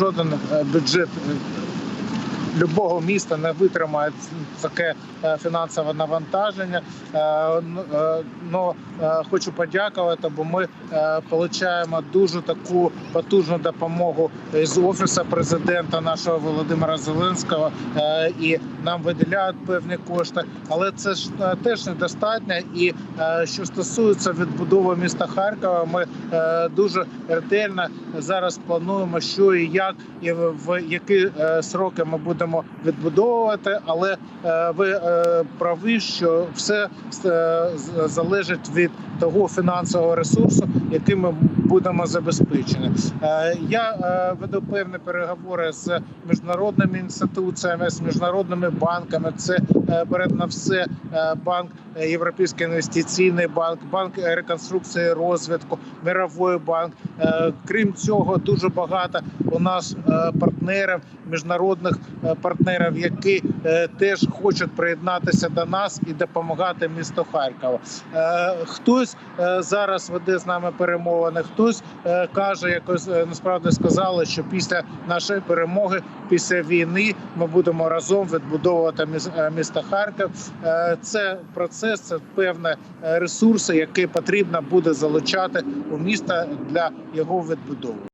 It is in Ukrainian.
жоден е, бюджет е, любого міста не витримає таке е, фінансове навантаження. Е, е, Но хочу подякувати, бо ми отримуємо дуже таку потужну допомогу з офісу президента нашого Володимира Зеленського, і нам виділяють певні кошти, але це ж теж недостатньо. І що стосується відбудови міста Харкова, ми дуже ретельно зараз плануємо, що і як, і в які сроки ми будемо відбудовувати. Але е, ви е, праві, що все е, залежить від того фінансового ресурсу, яким ми будемо забезпечені. Я веду певні переговори з міжнародними інституціями, з міжнародними банками. Це перед на все банк, Європейський інвестиційний банк, банк реконструкції і розвитку, мировий банк. Е, Крім цього, дуже багато у нас е, партнерів, міжнародних е, партнерів, які е, теж хочуть приєднатися до нас і допомагати місту Харкова. Е, Хтось е, зараз веде з нами перемовини, хтось е, каже, якось е, насправді сказали, що після нашої перемоги, після війни, ми будемо разом відбудовувати міс- е, місто Харків. Е, Це процес, це певні е, ресурси, які потрібно буде залучати у міста для його відбудови.